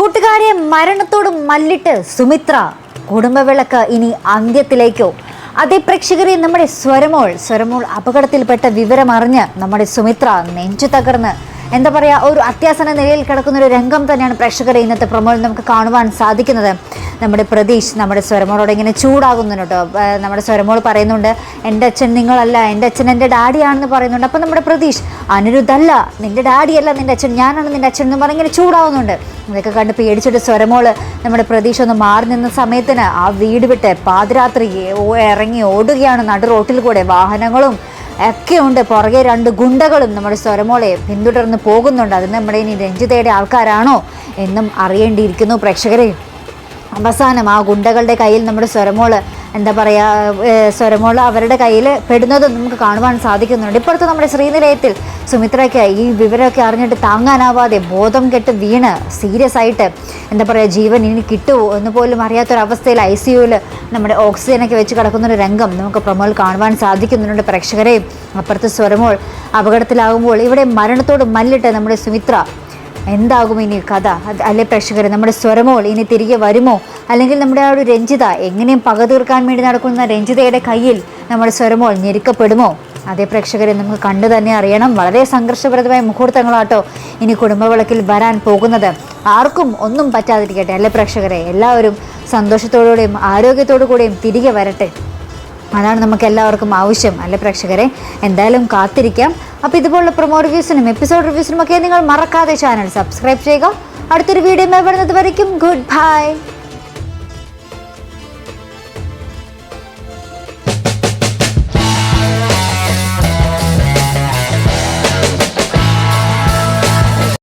കൂട്ടുകാരെ മരണത്തോട് മല്ലിട്ട് സുമിത്ര കുടുംബവിളക്ക് ഇനി അന്ത്യത്തിലേക്കോ? അതേ പ്രേക്ഷകരെ നമ്മുടെ സ്വരമോൾ സ്വരമോൾ അപകടത്തിൽപ്പെട്ട വിവരമറിഞ്ഞ് നമ്മുടെ സുമിത്ര നെഞ്ചു തകർന്ന് എന്താ പറയുക ഒരു അത്യാസന നിലയിൽ കിടക്കുന്ന ഒരു രംഗം തന്നെയാണ് പ്രേക്ഷകരെ ഇന്നത്തെ പ്രൊമോയിൽ നമുക്ക് കാണുവാൻ സാധിക്കുന്നത്. നമ്മുടെ പ്രതീഷ് നമ്മുടെ സ്വരമോളോട് ഇങ്ങനെ ചൂടാകുന്നുണ്ട്. നമ്മുടെ സ്വരമോൾ പറയുന്നുണ്ട് എന്റെ അച്ഛൻ നിങ്ങളല്ല എന്റെ അച്ഛൻ എന്റെ ഡാഡിയാണെന്ന് പറയുന്നുണ്ട്. അപ്പം നമ്മുടെ പ്രതീഷ് അനിരുദ്ധല്ല നിന്റെ ഡാഡിയല്ല നിന്റെ അച്ഛൻ ഞാനാണ് നിന്റെ അച്ഛൻ എന്ന് പറഞ്ഞ് ഇങ്ങനെ ചൂടാവുന്നുണ്ട്. ഇതൊക്കെ കണ്ട് പേടിച്ചിട്ട് സ്വരമോൾ നമ്മുടെ പ്രതീക്ഷ ഒന്ന് മാറി നിന്ന സമയത്തിന് ആ വീട് വിട്ട് പാതിരാത്രി ഇറങ്ങി ഓടുകയാണ്. നടു റോട്ടിൽ കൂടെ വാഹനങ്ങളും ഒക്കെ ഉണ്ട്. പുറകെ രണ്ട് ഗുണ്ടകളും നമ്മുടെ സ്വരമോളെ പിന്തുടർന്ന് പോകുന്നുണ്ട്. അത് നമ്മുടെ ഇനി രഞ്ജിതയുടെ ആൾക്കാരാണോ എന്നും അറിയേണ്ടിയിരിക്കുന്നു പ്രേക്ഷകരെ. അവസാനം ആ ഗുണ്ടകളുടെ കയ്യിൽ നമ്മുടെ സ്വരമോൾ എന്താ പറയുക സ്വരമോൾ അവരുടെ കയ്യിൽ പെടുന്നത് നമുക്ക് കാണുവാൻ സാധിക്കുന്നുണ്ട്. ഇപ്പോഴത്തെ നമ്മുടെ ശ്രീനിലയത്തിൽ സുമിത്രയ്ക്ക് ഈ വിവരമൊക്കെ അറിഞ്ഞിട്ട് താങ്ങാനാവാതെ ബോധം കെട്ട് വീണ് സീരിയസ് ആയിട്ട് എന്താ പറയുക ജീവൻ ഇനി കിട്ടുമോ എന്ന് പോലും അറിയാത്തൊരവസ്ഥയിൽ ഐ സി യുവിൽ നമ്മുടെ ഓക്സിജനൊക്കെ വെച്ച് കിടക്കുന്നൊരു രംഗം നമുക്ക് പ്രമോൾ കാണുവാൻ സാധിക്കുന്നുണ്ട് പ്രേക്ഷകരെയും അപ്പുറത്ത് സ്വരമോൾ അപകടത്തിലാകുമ്പോൾ ഇവിടെ മരണത്തോട് മല്ലിട്ട് നമ്മുടെ സുമിത്ര എന്താകും ഇനി കഥ? അല്ലെ പ്രേക്ഷകർ നമ്മുടെ സ്വരമോൾ ഇനി തിരികെ വരുമോ? അല്ലെങ്കിൽ നമ്മുടെ ആ ഒരു രഞ്ജിത എങ്ങനെയും പക തീർക്കാൻ വേണ്ടി നടക്കുന്ന രഞ്ജിതയുടെ കയ്യിൽ നമ്മുടെ സ്വരമോൾ ഞെരുക്കപ്പെടുമോ? അതേ പ്രേക്ഷകരെ നമുക്ക് കണ്ടു തന്നെ അറിയണം. വളരെ സംഘർഷപ്രദമായ മുഹൂർത്തങ്ങളാട്ടോ ഇനി കുടുംബവിളക്കിൽ വരാൻ പോകുന്നത്. ആർക്കും ഒന്നും പറ്റാതിരിക്കട്ടെ അല്ലെ പ്രേക്ഷകരെ? എല്ലാവരും സന്തോഷത്തോടുകൂടെയും ആരോഗ്യത്തോടു കൂടെയും തിരികെ വരട്ടെ. അതാണ് നമുക്ക് എല്ലാവർക്കും ആവശ്യം അല്ലെ പ്രേക്ഷകരെ? എന്തായാലും കാത്തിരിക്കാം. അപ്പോൾ ഇതുപോലുള്ള പ്രൊമോ റിവ്യൂസിനും എപ്പിസോഡ് റിവ്യൂസിനും ഒക്കെ നിങ്ങൾ മറക്കാതെ ചാനൽ സബ്സ്ക്രൈബ് ചെയ്യുക. അടുത്തൊരു വീഡിയോ വരുന്നത് വരയ്ക്കും. Good bye